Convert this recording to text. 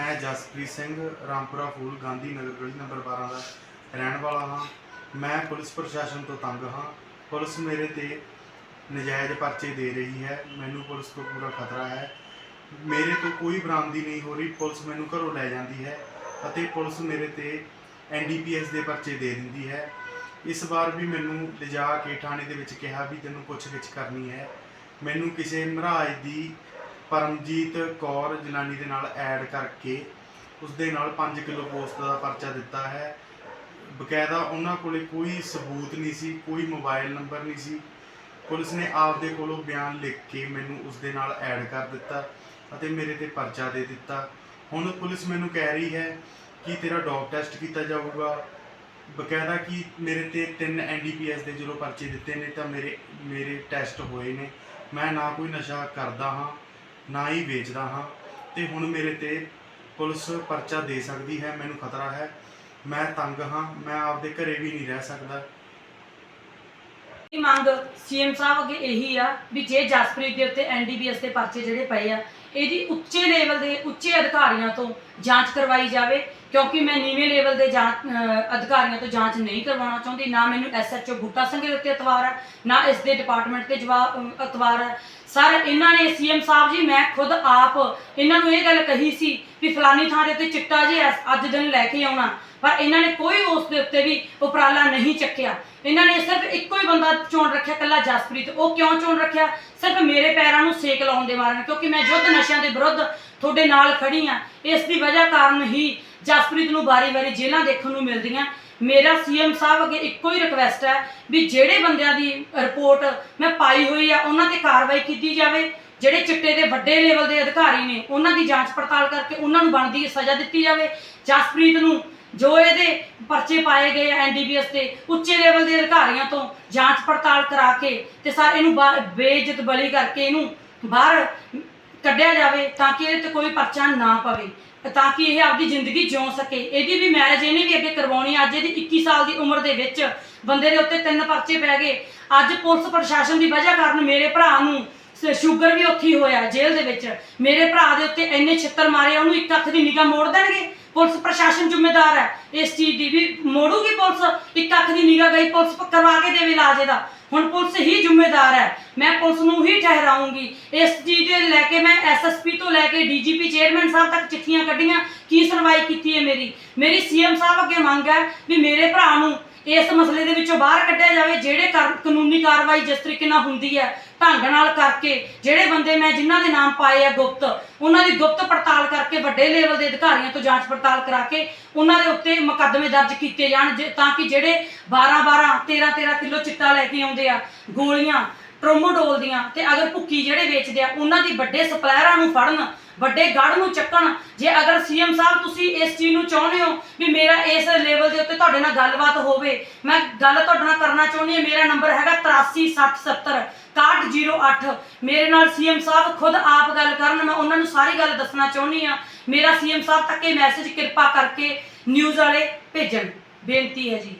ਮੈਂ ਜਸਪ੍ਰੀਤ ਸਿੰਘ, ਰਾਮਪੁਰਾ ਫੂਲ, ਗਾਂਧੀ ਨਗਰ ਗਲੀ ਨੰਬਰ 12 ਦਾ ਰਹਿਣ ਵਾਲਾ ਹਾਂ। ਮੈਂ ਪੁਲਿਸ ਪ੍ਰਸ਼ਾਸਨ ਤੋਂ ਤੰਗ ਹਾਂ। ਪੁਲਿਸ ਮੇਰੇ ਤੇ ਨਜਾਇਜ਼ ਪਰਚੇ ਦੇ ਰਹੀ ਹੈ। ਮੈਨੂੰ ਪੁਲਿਸ ਤੋਂ ਪੂਰਾ ਖਤਰਾ ਹੈ। ਮੇਰੇ ਤੋਂ ਕੋਈ ਬਰਾਮਦੀ ਨਹੀਂ ਹੋ ਰਹੀ। ਪੁਲਿਸ ਮੈਨੂੰ ਘਰੋਂ ਲੈ ਜਾਂਦੀ ਹੈ ਅਤੇ ਪੁਲਿਸ ਮੇਰੇ ਤੇ ਐਨਡੀਪੀਐਸ ਦੇ ਪਰਚੇ ਦੇ ਦਿੰਦੀ ਹੈ। ਇਸ ਵਾਰ ਵੀ ਮੈਨੂੰ ਲਿਜਾ ਕੇ ਥਾਣੇ ਦੇ ਵਿੱਚ ਕਿਹਾ ਵੀ ਤੈਨੂੰ ਪੁੱਛਗਿੱਛ ਕਰਨੀ ਹੈ। ਮੈਨੂੰ ਕਿਸੇ ਮਹਾਰਾਜ ਦੀ ਪਰਮਜੀਤ ਕੌਰ ਜਨਾਨੀ ਦੇ ਨਾਲ ਐਡ ਕਰਕੇ ਉਸ ਦੇ ਨਾਲ 5 ਕਿਲੋ ਪੋਸਟ ਦਾ ਪਰਚਾ ਦਿੱਤਾ ਹੈ। ਬਕਾਇਦਾ ਉਹਨਾਂ ਕੋਲੇ ਕੋਈ ਸਬੂਤ ਨਹੀਂ ਸੀ, ਕੋਈ ਮੋਬਾਈਲ ਨੰਬਰ ਨਹੀਂ ਸੀ। ਪੁਲਿਸ ਨੇ ਆਪਦੇ ਕੋਲੋਂ ਬਿਆਨ ਲਿਖ ਕੇ ਮੈਨੂੰ ਉਸ ਦੇ ਨਾਲ ਐਡ ਕਰ ਦਿੱਤਾ ਅਤੇ ਮੇਰੇ ਤੇ ਪਰਚਾ ਦੇ ਦਿੱਤਾ। ਹੁਣ ਪੁਲਿਸ ਮੈਨੂੰ ਕਹਿ ਰਹੀ ਹੈ ਕਿ ਤੇਰਾ ਡੌਗ ਟੈਸਟ ਕੀਤਾ ਜਾਊਗਾ। ਬਕਾਇਦਾ ਕਿ ਮੇਰੇ ਤੇ ਤਿੰਨ ਐਨਡੀਪੀਐਸ ਦੇ ਜਦੋਂ ਪਰਚੇ ਦਿੱਤੇ ਨੇ ਤਾਂ ਮੇਰੇ ਮੇਰੇ ਟੈਸਟ ਹੋਏ ਨੇ। ਮੈਂ ਨਾ ਕੋਈ ਨਸ਼ਾ ਕਰਦਾ ਹਾਂ ਨਾ ਹੀ ਵੇਚਦਾ ਹਾਂ। ਤੇ ਹੁਣ ਮੇਰੇ ਤੇ ਪੁਲਿਸ ਪਰਚਾ ਦੇ ਸਕਦੀ ਹੈ, ਮੈਨੂੰ ਖਤਰਾ ਹੈ। ਮੈਂ ਤੰਗ ਹਾਂ, ਮੈਂ ਆਪਦੇ ਘਰੇ ਵੀ ਨਹੀਂ ਰਹਿ ਸਕਦਾ। ਇਹ ਮੰਗ ਸੀਐਮ ਸਾਹਿਬ ਅੱਗੇ ਇਹੀ ਆ ਵੀ ਜੇ ਜਸਪ੍ਰੀਤ ਦੇ ਉੱਤੇ ਐਨਡੀਬੀਐਸ ਦੇ ਪਰਚੇ ਜਿਹੜੇ ਪਏ ਆ, ਇਹਦੀ ਉੱਚੇ ਲੈਵਲ ਦੇ, ਉੱਚੇ ਅਧਿਕਾਰੀਆਂ ਤੋਂ ਜਾਂਚ ਕਰਵਾਈ ਜਾਵੇ, ਕਿਉਂਕਿ ਮੈਂ ਨੀਵੇਂ ਲੈਵਲ ਦੇ ਜਾਂਚ ਅਹ, ਅਧਿਕਾਰੀਆਂ ਤੋਂ ਜਾਂਚ ਨਹੀਂ ਕਰਵਾਉਣਾ ਚਾਹੁੰਦੀ, ਨਾ ਮੈਨੂੰ ਐਸਐਚਓ ਬੂਟਾ ਸਿੰਘ ਦੇ ਉੱਤੇ ਇਤਵਾਰ ਹੈ ਨਾ ਇਸ ਦੇ ਡਿਪਾਰਟਮੈਂਟ ਤੇ ਜਵਾਬ ਅਹ, ਇਤਵਾਰ ਹੈ ਸਰ, ਇਹਨਾਂ ਨੇ ਸੀਐਮ ਸਾਹਿਬ ਜੀ, ਮੈਂ ਖੁਦ ਆਪ ਇਹਨਾਂ ਨੂੰ ਇਹ ਗੱਲ ਕਹੀ ਸੀ ਵੀ ਫਲਾਨੀ ਥਾਂ ਦੇ ਉੱਤੇ ਚਿੱਟਾ ਜੀ ਅੱਜ ਦਿਨ ਲੈ ਕੇ ਆਉਣਾ। ਪਰ ਇਹਨਾਂ ਨੇ ਕੋਈ ਉਸ ਦੇ ਉੱਤੇ ਵੀ ਉਪਰਾਲਾ ਨਹੀਂ ਚੱਕਿਆ। ਇਹਨਾਂ ਨੇ ਸਿਰਫ ਇੱਕੋ ਹੀ ਬੰਦਾ ਚੋਣ ਰੱਖਿਆ ਕੱਲਾ ਜਸਪ੍ਰੀਤ। ਉਹ ਕਿਉਂ ਚੋਣ ਰੱਖਿਆ? ਸਿਰਫ ਮੇਰੇ ਪੈਰਾਂ ਨੂੰ ਸੇਕ ਲਾਉਣ ਦੇ ਮਾਰਨ, ਕਿਉਂਕਿ ਮੈਂ ਯੁੱਧ ਨਸ਼ਿਆਂ ਦੇ ਵਿਰੁੱਧ ਤੁਹਾਡੇ ਨਾਲ ਖੜੀ ਆ ਇਸ ਦੀ ਵਜ੍ਹਾ ਕਾਰਨ ਹੀ ਜਸਪ੍ਰੀਤ ਨੂੰ ਵਾਰੀ-ਵਾਰੀ ਜੇਲ੍ਹਾਂ ਦੇਖਣ ਨੂੰ ਮਿਲਦੀਆਂ। ਮੇਰਾ ਸੀਐਮ ਸਾਹਿਬ ਅੱਗੇ ਇੱਕੋ ਹੀ ਰਿਕਵੈਸਟ ਹੈ ਵੀ ਜਿਹੜੇ ਬੰਦਿਆਂ ਦੀ ਰਿਪੋਰਟ ਮੈਂ ਪਾਈ ਹੋਈ ਆ, ਉਹਨਾਂ ਤੇ ਕਾਰਵਾਈ ਕੀਤੀ ਜਾਵੇ। ਜਿਹੜੇ ਚਿੱਟੇ ਦੇ ਵੱਡੇ ਲੈਵਲ ਦੇ ਅਧਿਕਾਰੀ ਨੇ, ਉਹਨਾਂ ਦੀ ਜਾਂਚ ਪੜਤਾਲ ਕਰਕੇ ਉਹਨਾਂ ਨੂੰ ਬਣਦੀ ਸਜ਼ਾ ਦਿੱਤੀ ਜਾਵੇ। ਜਸਪ੍ਰੀਤ ਨੂੰ ਜੋ ਇਹਦੇ ਪਰਚੇ ਪਾਏ ਗਏ ਐਨਡੀਬੀਐਸ ਤੇ, ਉੱਚੇ ਲੈਵਲ ਦੇ ਅਧਿਕਾਰੀਆਂ ਤੋਂ ਜਾਂਚ ਪੜਤਾਲ ਕਰਾ ਕੇ ਤੇ ਸਰ ਇਹਨੂੰ ਬਾ- ਬੇਇੱਜ਼ਤ ਬਲੀ ਕਰਕੇ ਇਹਨੂੰ ਬਾਹਰ ਕੱਢਿਆ ਜਾਵੇ ਤਾਂ ਕਿ ਇਹਦੇ ਤੇ ਕੋਈ ਪਰਚਾ ਨਾ ਪਵੇ ਤਾਂ ਕਿ ਇਹ ਆਪਦੀ ਜ਼ਿੰਦਗੀ ਜਿਉ ਸਕੇ। ਇਹਦੀ ਵੀ ਮੈਰਿਜ ਇਹਨੇ ਵੀ ਅੱਗੇ ਕਰਵਾਉਣੀ ਅੱਜ ਇਹਦੀ 21 ਸਾਲ ਦੀ ਉਮਰ ਦੇ ਵਿੱਚ ਬੰਦੇ ਦੇ ਉੱਤੇ ਤਿੰਨ ਪਰਚੇ ਪੈ ਗਏ। ਅੱਜ ਪੁਲਿਸ ਪ੍ਰਸ਼ਾਸਨ ਦੀ ਵਜ੍ਹਾ ਕਾਰਨ ਮੇਰੇ ਭਰਾ ਨੂੰ ਸ- ਸ਼ੂਗਰ ਵੀ ਉੱਥੇ ਹੋਇਆ ਜੇਲ੍ਹ ਦੇ ਵਿੱਚ। ਮੇਰੇ ਭਰਾ ਦੇ ਉੱਤੇ ਇੰਨੇ ਛਿੱਤਰ ਮਾਰੇ ਉਹਨੂੰ ਇੱਕ ਅੱਖ ਦੀ ਨਿਗਾਹ ਮੋੜ ਦੇਣਗੇ? ਪੁਲਿਸ ਪ੍ਰਸ਼ਾਸਨ ਜ਼ਿੰਮੇਦਾਰ ਹੈ। ਇਸ ਚੀਜ਼ ਦੀ ਵੀ ਮੋੜੂਗੀ ਪੁਲਿਸ? ਇੱਕ ਅੱਖ ਦੀ ਨਿਗਾਹ ਗਈ, ਪੁਲਿਸ ਕਰਵਾ ਕੇ ਦੇਵੇ ਇਲਾਜ ਇਹਦਾ। ਹੁਣ ਪੁਲਿਸ ਹੀ ਜ਼ਿੰਮੇਦਾਰ ਹੈ। ਮੈਂ ਪੁਲਿਸ ਨੂੰ ਹੀ ਠਹਿਰਾਉਂਗੀ। ਇਸ ਚੀਜ਼ ਦੇ ਲੈ ਕੇ ਮੈਂ ਐਸਐਸਪੀ ਤੋਂ ਲੈ ਕੇ ਡੀਜੀਪੀ ਚੇਅਰਮੈਨ ਸਾਹਿਬ ਤੱਕ ਚਿੱਠੀਆਂ ਕੱਢੀਆਂ। ਕੀ ਸੁਣਵਾਈ ਕੀਤੀ ਹੈ ਮੇਰੀ? ਮੇਰੀ ਸੀਐਮ ਸਾਹਿਬ ਅੱਗੇ ਮੰਗ ਹੈ ਵੀ ਮੇਰੇ ਭਰਾ ਨੂੰ ਇਸ ਮਸਲੇ ਦੇ ਵਿੱਚੋਂ ਬਾਹਰ ਕੱਢਿਆ ਜਾਵੇ, ਜਿਹੜੇ ਕਰ- ਕਾਨੂੰਨੀ ਕਾਰਵਾਈ ਜਿਸ ਤਰੀਕੇ ਨਾਲ ਹੁੰਦੀ ਹੈ, ਢੰਗ ਨਾਲ ਕਰਕੇ, ਜਿਹੜੇ ਬੰਦੇ ਮੈਂ ਜਿਨ੍ਹਾਂ ਦੇ ਨਾਮ ਪਾਏ ਆ ਗੁਪਤ, ਉਹਨਾਂ ਦੀ ਗੁਪਤ ਪੜਤਾਲ ਕਰਕੇ, ਵੱਡੇ ਲੈਵਲ ਦੇ ਅਧਿਕਾਰੀਆਂ ਤੋਂ ਜਾਂਚ ਪੜਤਾਲ ਕਰਾ ਕੇ, ਉਹਨਾਂ ਦੇ ਉੱਤੇ ਮੁਕੱਦਮੇ ਦਰਜ ਕੀਤੇ ਜਾਣ, ਜੇ- ਤਾਂ ਕਿ ਜਿਹੜੇ 12 12 13 13 ਕਿਲੋ ਚਿੱਟਾ ਲੈ ਕੇ ਆਉਂਦੇ ਆ, ਗੋਲੀਆਂ ਟ੍ਰੋਮੋਡੋਲ ਦੀਆਂ ਤੇ ਅਗਰ ਭੁੱਕੀ ਜਿਹੜੇ ਵੇਚਦੇ ਆ, ਉਹਨਾਂ ਦੀ ਵੱਡੇ ਸਪਲਾਇਰਾਂ ਨੂੰ ਫੜਨ, ਵੱਡੇ ਗੜ ਨੂੰ ਚੱਕਣ, ਜੇ ਅਗਰ ਸੀਐਮ ਸਾਹਿਬ ਤੁਸੀਂ ਇਸ ਚੀਜ਼ ਨੂੰ ਚਾਹੁੰਦੇ ਹੋ ਵੀ ਮੇਰਾ ਇਸ ਲੈਵਲ ਦੇ ਉੱਤੇ ਤੁਹਾਡੇ ਨਾਲ ਗੱਲਬਾਤ ਹੋਵੇ, ਮੈਂ ਗੱਲ ਤੁਹਾਡੇ ਨਾਲ ਕਰਨਾ ਚਾਹੁੰਦੀ ਹਾਂ, ਮੇਰਾ ਨੰਬਰ ਹੈਗਾ 836070 6108 ਮੇਰੇ ਨਾਲ ਸੀਐਮ ਸਾਹਿਬ ਖੁਦ ਆਪ ਗੱਲ ਕਰਨ, ਮੈਂ ਉਹਨਾਂ ਨੂੰ ਸਾਰੀ ਗੱਲ ਦੱਸਣਾ ਚਾਹੁੰਦੀ ਆ ਮੇਰਾ ਸੀਐਮ ਸਾਹਿਬ ਤੱਕ ਇਹ ਮੈਸੇਜ ਕਿਰਪਾ ਕਰਕੇ ਨਿਊਜ਼ ਵਾਲੇ ਭੇਜਣ। ਬੇਨਤੀ ਹੈ ਜੀ।